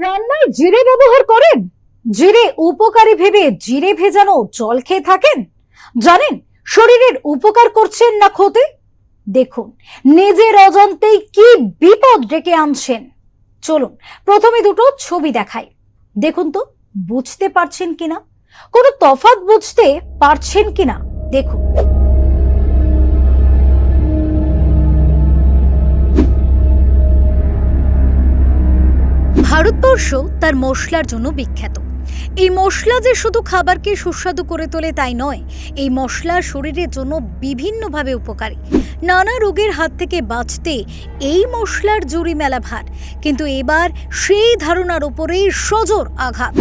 রান্নায় জিরে ব্যবহার করেন? জিরে উপকারী ভেবে জিরে ভেজানো জল খেয়ে থাকেন? জানেন শরীরের উপকার করছেন না ক্ষতি? দেখুন, নিজের অজান্তেই কি বিপদ ডেকে আনছেন। চলুন, প্রথমে দুটো ছবি দেখাই। দেখুন তো, বুঝতে পারছেন কিনা? কোনো তফাৎ বুঝতে পারছেন কিনা? দেখুন। ভারতবর্ষ তার মশলার জন্য বিখ্যাত। এই মশলা যে শুধু খাবারকে সুস্বাদু করে তোলে তাই নয়, এই মশলা শরীরের জন্য বিভিন্নভাবে উপকারী। নানা রোগের হাত থেকে বাঁচতে এই মশলার জুড়ি মেলা ভার। কিন্তু এবার সেই ধারণার উপরেই সজোর আঘাত।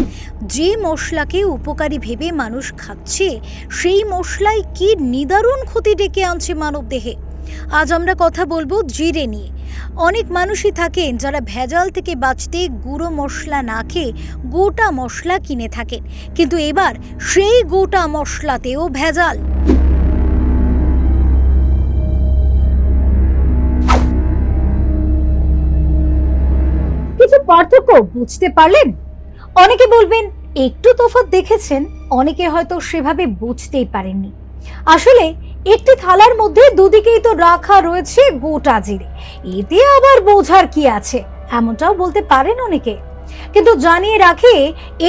যে মশলাকে উপকারী ভেবে মানুষ খাচ্ছে, সেই মশলায় কি নিদারুণ ক্ষতি ডেকে আনছে মানবদেহে? আজ আমরা কথা বলব জিরে নিয়ে। অনেক মানুষই থাকেন যারা ভেজাল থেকে বাঁচতে গুঁড়ো মশলা না খেয়ে গোটা মশলা কিনে থাকেন। কিন্তু এবার সেই গোটা মশলাতেও ভেজাল। কিছু পার্থক্য বুঝতে পারলেন? অনেকে বলবেন, একটু তফাৎ দেখেছেন, অনেকে হয়তো সেভাবে বুঝতেই পারেননি। আসলে একটি থালার মধ্যে দুদিকেই তো রাখা রয়েছে গোটা জিরে। এতে আবার বোঝার কি আছে? এমনটাও বলতে পারেন অনেকে। কিন্তু জানিয়ে রাখি,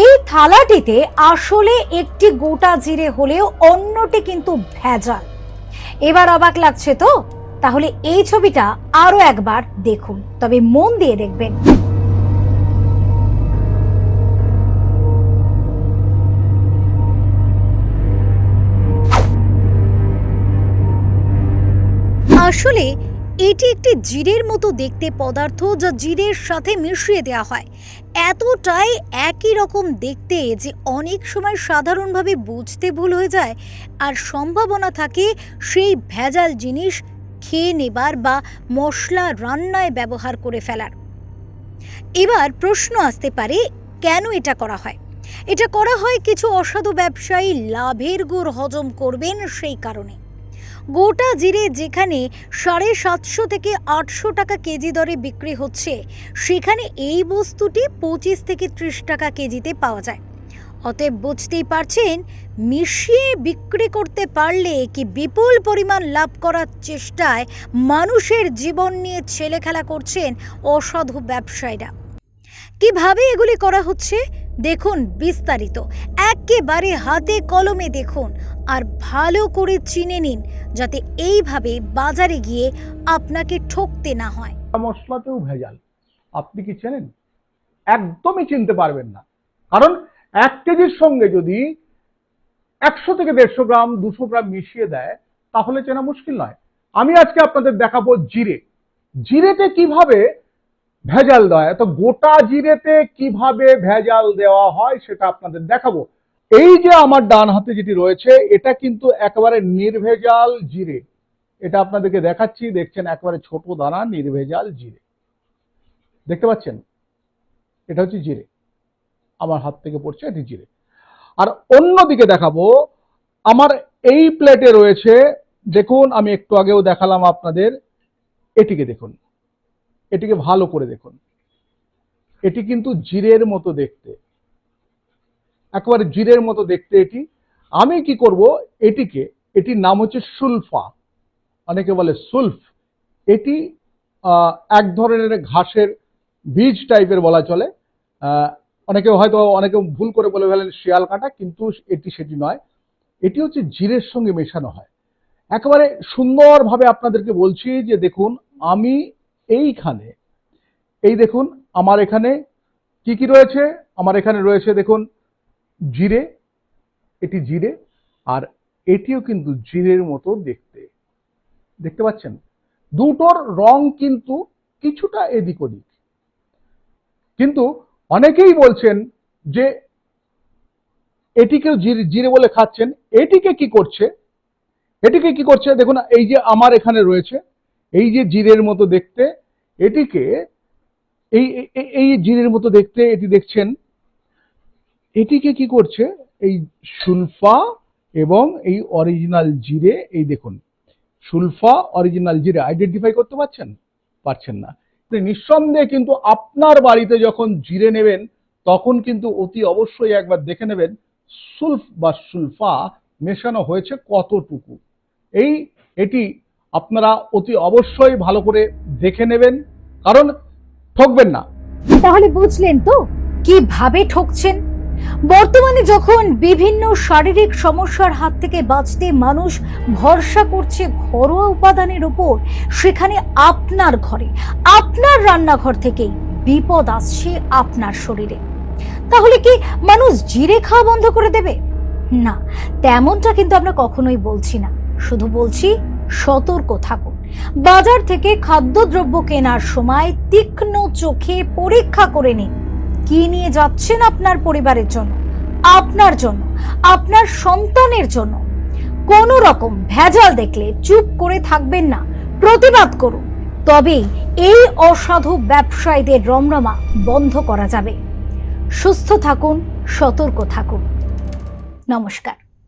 এই থালাটিতে আসলে একটি গোটা জিরে হলেও অন্যটি কিন্তু ভেজাল। এবার অবাক লাগছে তো? তাহলে এই ছবিটা আরও একবার দেখুন। তবে মন দিয়ে দেখবেন। আসলে এটি একটি জিরের মতো দেখতে পদার্থ যা জিরের সাথে মিশিয়ে দেওয়া হয়। এতটাই একই রকম দেখতে যে অনেক সময় সাধারণভাবে বুঝতে ভুল হয়ে যায় আর সম্ভাবনা থাকে সেই ভেজাল জিনিস খেয়ে নেবার বা মশলা রান্নায় ব্যবহার করে ফেলার। এবার প্রশ্ন আসতে পারে, কেন এটা করা হয়? এটা করা হয় কিছু অসাধু ব্যবসায়ী লাভের গুড় হজম করবেন সেই কারণে। গোটা জিরে যেখানে সাড়ে সাতশো থেকে আটশো টাকা কেজি দরে বিক্রি হচ্ছে, সেখানে এই বস্তুটি পঁচিশ থেকে ত্রিশ টাকা কেজিতে পাওয়া যায়। অতএব বুঝতেই পারছেন, মিশিয়ে বিক্রি করতে পারলে কি বিপুল পরিমাণ লাভ করার চেষ্টায় মানুষের জীবন নিয়ে ছেলে খেলা করছেন অসাধু ব্যবসায়ীরা। কীভাবে এগুলি করা হচ্ছে? দেখুন বিস্তারিত। একেবারে হাতে কলমে দেখুন। আর ভালো করে চিনে নিন, যাতে এইভাবে বাজারে গিয়ে আপনাকে ঠকতে না হয়। মশলাতেও ভেজাল। আপনি কি চেনেন? একদমই চিনতে পারবেন না। কারণ এক কেজির সঙ্গে যদি একশো থেকে দেড়শো গ্রাম, দুশো গ্রাম মিশিয়ে দেয়, তাহলে চেনা মুশকিল নয়। আমি আজকে আপনাদের দেখাবো জিরে। জিরেতে কীভাবে ভেজাল দেয় তো গোটা জিরেতে কীভাবে ভেজাল দেওয়া হয় সেটা আপনাদের দেখাবো। এই যে আমার ডান হাতে যেটি রয়েছে, এটা কিন্তু একেবারে নির্ভেজাল জিরে। এটা আপনাদেরকে দেখাচ্ছি, দেখছেন একেবারে ছোট দানা, নির্ভেজাল জিরে। দেখতে পাচ্ছেন? এটা হচ্ছে জিরে। আমার হাত থেকে পড়ছে, এটি জিরে। আর অন্যদিকে দেখাবো, আমার এই প্লেটে রয়েছে, দেখুন, আমি একটু আগেও দেখালাম আপনাদের, এটিকে দেখুন। এটিকে ভালো করে দেখুন। এটি কিন্তু জিরের মতো দেখতে। একেবারে জিরের মতো দেখতে এটি। আমি কি করব? এটিকে, এটির নাম হচ্ছে সুলফা। অনেকে বলে সুলফ। এটি এক ধরনের ঘাসের বীজ টাইপের বলা চলে। অনেকে হয়তো, অনেকে ভুল করে বলে ফেলেন শিয়াল কাঁটা, কিন্তু এটি সেটি নয়। এটি হচ্ছে জিরের সঙ্গে মেশানো হয়। একেবারে সুন্দরভাবে আপনাদেরকে বলছি যে দেখুন, আমি এইখানে, এই দেখুন, আমার এখানে কি কি রয়েছে? আমার এখানে রয়েছে, দেখুন, জিরে, এটি জিরে, আর এটিও কিন্তু জিরের মতো দেখতে। দেখতে পাচ্ছেন? দুটোর রং কিন্তু কিছুটা এদিক ওদিক। কিন্তু অনেকেই বলছেন যে এটিকেও জিরে জিরে বলে খাচ্ছেন, এটিকে কি করছে? এটিকে কি করছে? দেখুন, এই যে আমার এখানে রয়েছে, এই যে জিরের মতো দেখতে এটিকে এই, এই- জিরের মতো দেখতে এটি দেখছেন। এটিকে কি করছে? এই সুলফা এবং এই অরিজিনাল জিরে, এই দেখুন, সুলফা অরিজিনাল জিরে আইডেন্টিফাই করতে পারছেন? পারছেন না। নিঃসন্দেহে কিন্তু আপনার বাড়িতে যখন জিরে নেবেন, তখন কিন্তু অতি অবশ্যই একবার দেখে নেবেন সুলফ বা সুলফা মেশানো হয়েছে কতটুকু। এই, এটি আপনারা অতি অবশ্যই ভালো করে দেখে নেবেন, কারণ ঠকবেন না। তাহলে বুঝলেন তো কীভাবে ঠকছেন? বর্তমানে যখন বিভিন্ন শারীরিক সমস্যার হাত থেকে বাঁচতে মানুষ ভরসা করছে ঘরোয়া উপাদানের উপর সেখানে আপনার ঘরে, আপনার রান্নাঘর থেকেই বিপদ আসছে আপনার শরীরে। তাহলে কি মানুষ জিরে খাওয়া বন্ধ করে দেবে? না, তেমনটা কিন্তু আমরা কখনোই বলছি না। শুধু বলছি সতর্ক থাকুন। বাজার থেকে খাদ্যদ্রব্য কেনার সময় তীক্ষ্ণ চোখে পরীক্ষা করে নিন। কি নিয়ে যাচ্ছেন আপনার পরিবারের জন্য? আপনার জন্য? আপনার সন্তানের জন্য? কোনো রকম ভেজাল দেখলে চুপ করে থাকবেন না। প্রতিবাদ করুন। তবেই এই অসাধু ব্যবসায়ীদের রমরমা বন্ধ করা যাবে। সুস্থ থাকুন, সতর্ক থাকুন। নমস্কার।